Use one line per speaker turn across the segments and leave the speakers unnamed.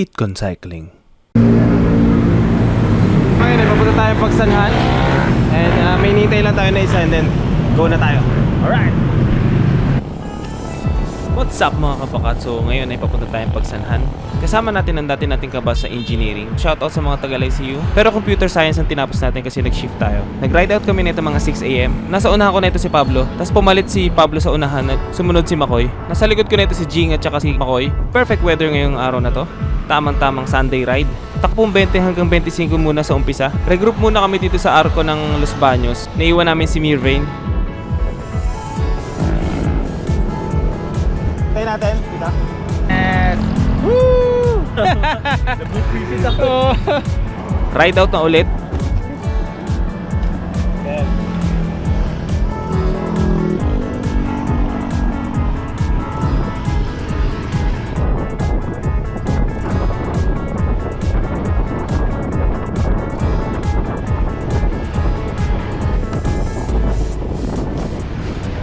KitCon Cycling.
Okay, nagpapunta tayo pagsanhan. And uh, may nintay lang tayo na isa and then go na tayo. Alright! What's up mga kabakat? So ngayon ay papunta tayong pagsanhan. Kasama natin ang dati nating kabas sa engineering. Shoutout sa mga taga ICU. Pero computer science ang tinapos natin kasi nag-shift tayo. Nag-ride out kami nito mga 6am. Nasa unahan ko na ito si Pablo. Tapos pumalit si Pablo sa unahan at sumunod si Makoy. Nasa likod ko na ito si Jing at saka si Makoy. Perfect weather ngayong araw na to. Tamang-tamang Sunday ride. Takpong 20 hanggang 25 muna sa umpisa. Regroup muna kami dito sa arko ng Los Baños. Naiwan namin si Mirvain. Tayo natin, kita. Woo! Nabukwisis ako. Ride out na ulit.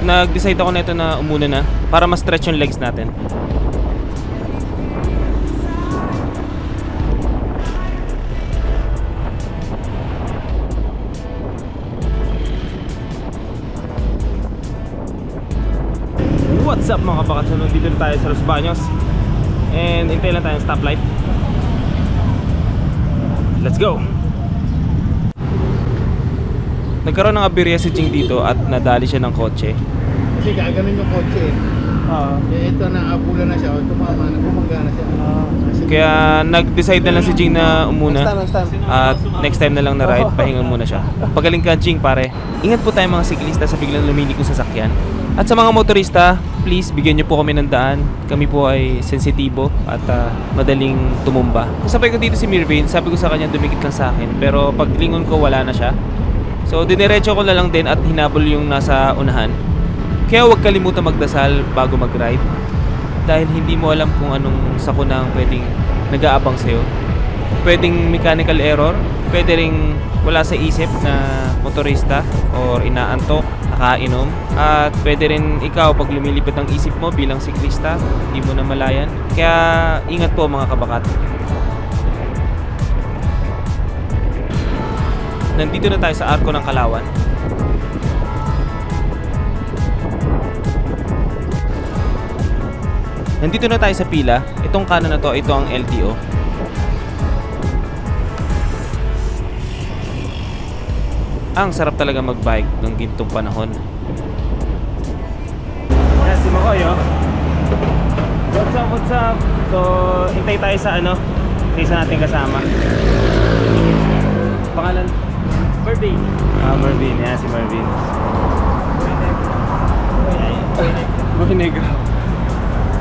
Nag-decide ako na ito na umuna na para ma-stretch yung legs natin. What's up mga nandito na tayo sa Los Baños And hintay lang tayong stoplight Let's go! Nagkaroon ng aberya si Jing dito at nadali siya ng kotse
Kasi gaganon yung kotse eh. Eh, ito na, abulan na siya. O, tumama na, bumangga na siya. Kasi
Kaya nag-decide na lang si Jing na umuna. At next time na lang na ride, pahinga muna siya. Pagaling ka Jing pare. Ingat po tayo mga siklista sa biglang lumili kong sasakyan. At sa mga motorista, please bigyan niyo po kami ng daan. Kami po ay sensitibo at ah, madaling tumumba. Kasabay ko dito si Mirvin, sabi ko sa kanya dumikit lang sa akin. Pero pag lingon ko wala na siya. So diniretso ko na lang din at hinabol yung nasa unahan Kaya huwag kalimutan magdasal bago mag-ride dahil hindi mo alam kung anong sakunang pwedeng nag-aabang sa'yo. Pwedeng mechanical error, pwede ring wala sa isip na motorista or inaantok, nakainom, at pwede rin ikaw pag lumilipad ang isip mo bilang siklista, hindi mo na malayan. Kaya ingat po mga kabakat. Nandito na tayo sa Arko ng Kalawan. Nandito na tayo sa pila. Itong kanan na to, ito ang LTO. Ang sarap talaga mag-bike ng gintong panahon. Yan si Makoy, oh. What's up, what's up? So, hintay tayo sa ano, sa isa nating kasama. Pangalan? Mervin. Ah, Mervin. Yan si Mervin. Boy Negro.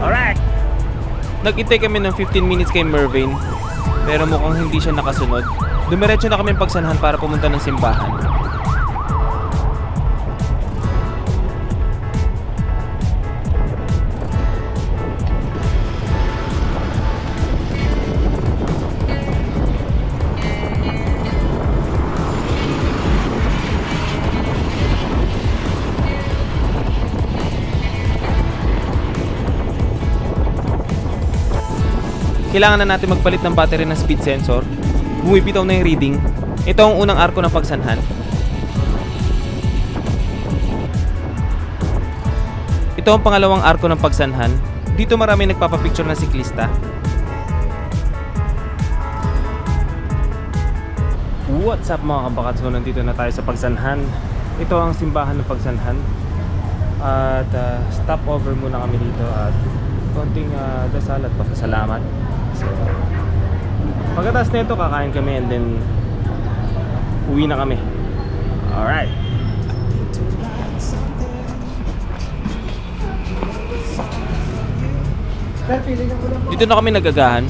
Alright! Nag-intay kami ng 15 minutes kay Mervin pero mukhang hindi siya nakasunod. Dumiretso na kami pagsanahan para pumunta ng simbahan. Kailangan na natin magpalit ng battery ng speed sensor. Bumibitaw na yung reading. Ito ang unang arko ng pagsanhan. Ito ang pangalawang arko ng pagsanhan. Dito marami nagpapapicture ng siklista. What's up mga kabakat? So nandito na tayo sa pagsanhan. Ito ang simbahan ng pagsanhan. At uh, stop over muna kami dito at konting uh, dasal at pasasalamat. Pagkatapos nito kakain kami and then uwi na kami. Alright. Dito na kami nagagahan.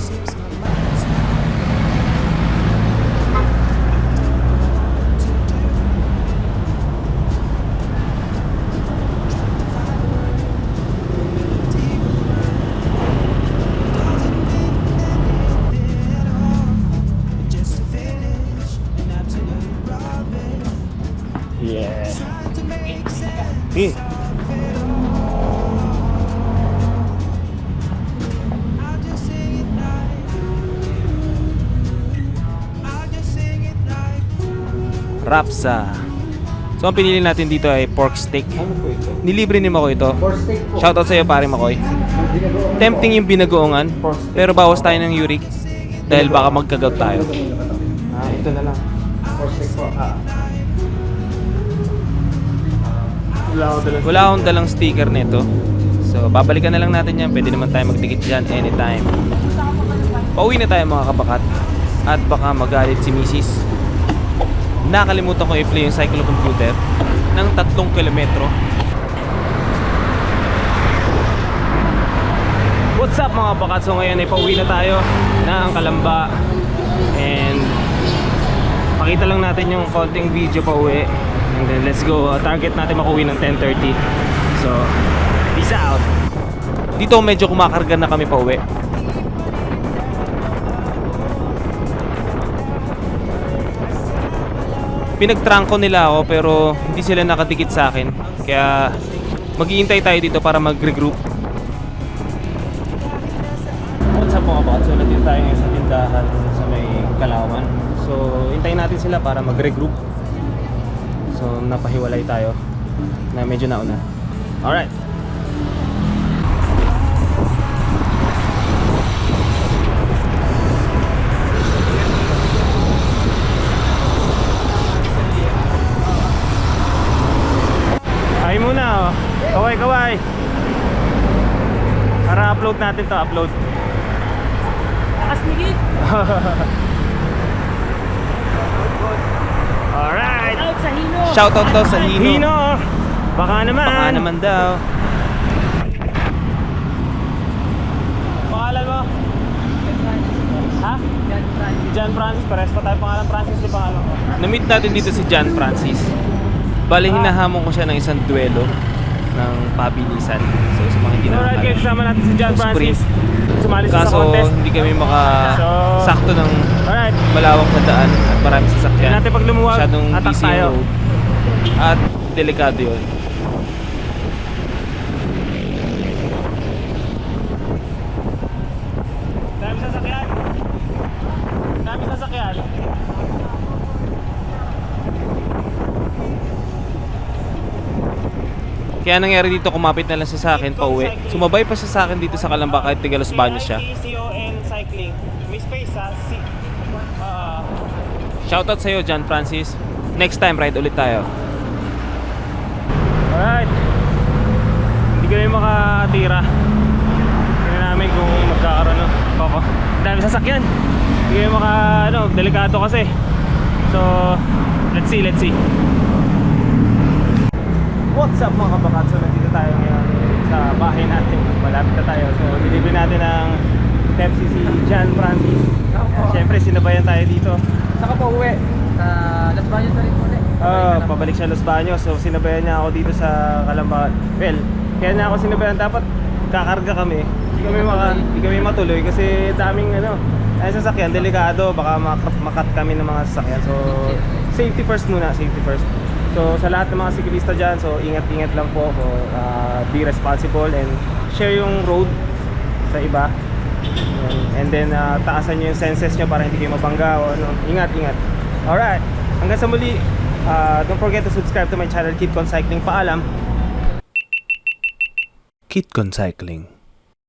Okay. Rapsa. So ang pinili natin dito ay pork steak.
Ano
Nilibre ni Makoy ito. Shoutout sa iyo pare Makoy. Tempting yung binagoongan, pero bawas tayo ng uric dahil baka magkagat tayo. Ah, ito na lang.
Pork steak po. Ah.
Wala akong dalang sticker nito. So, babalikan na lang natin yan. Pwede naman tayo magdikit dyan anytime. Pauwi na tayo mga kabakat. At baka magalit si Mrs. Nakalimutan ko i-play yung cyclocomputer ng tatlong kilometro. What's up mga bakat? So ngayon ay pauwi na tayo ng Kalamba. Pakita lang natin yung konting video pa uwi. And then let's go. Uh, target natin makuwi ng 10.30. So, peace out. Dito medyo kumakarga na kami pa uwi. Pinagtrangko nila ako pero hindi sila nakadikit sa akin. Kaya maghihintay tayo dito para mag-regroup. What's up mga bakit? So nandito tayo ngayon sa tindahan sa may Kalawan. So hintayin natin sila para mag-regroup. So napahiwalay tayo na medyo nauna. Alright. Ay muna oh. Kaway kaway. Para upload natin to, upload.
Takas migit!
Alright.
Out sa Hino!
Shoutout daw sa Hino. Hino. Baka naman. Baka naman daw. Pangalan mo? Ha? John Francis. Pares pa tayo pangalan Francis yung pangalan ko. Na-meet natin dito si John Francis. Bali, hinahamon ko siya ng isang duelo ng pabilisan. So, sa mga hindi
Alright guys,
nakakala.
sama natin si John. Francis. Sumali siya sa
Kaso,
contest.
hindi kami makasakto ng
Alright.
malawak na daan maraming sasakyan.
Tignan natin pag lumuwag,
Masyadong busy
tayo.
road. At delikado yun.
Dami sasakyan. Dami sasakyan.
Kaya nangyari dito, kumapit na lang siya sa akin pa uwi. Sumabay pa siya sa akin dito sa Kalamba kahit tiga Los Baños siya. Shoutout sa'yo, John Francis. Next time, ride ulit tayo.
Alright. Hindi kami makatira. Tingnan namin kung magkakaroon no. Koko. Dami sasakyan. Hindi kami maka ano, delikado kasi. So, let's see, let's see. What's up mga kabakat? So, nandito tayo ngayon sa bahay natin. Malapit na tayo. So, deliver natin ng Pepsi si John Francis. Siyempre, sinabayan tayo dito.
Saka pa uwi. Sa Las Baños na rin ulit.
Ah, pabalik siya Los Baños. So sinabayan niya ako dito sa Calamba. Well, kaya niya ako sinabayan dapat kakarga kami. Hindi kami maka, hindi kami matuloy kasi daming ano, ay sasakyan delikado baka makat, makat kami ng mga sasakyan. So safety first muna, safety first. So sa lahat ng mga siklista diyan, so ingat-ingat lang po ako. Ah, be responsible and share yung road sa iba. And then ah, taasan niyo yung senses niyo para hindi kayo mabangga o ano. Ingat, ingat. Alright. Hanggang sa muli. ah, don't forget to subscribe to my channel. Keep on cycling. Paalam.
Kitcon Cycling.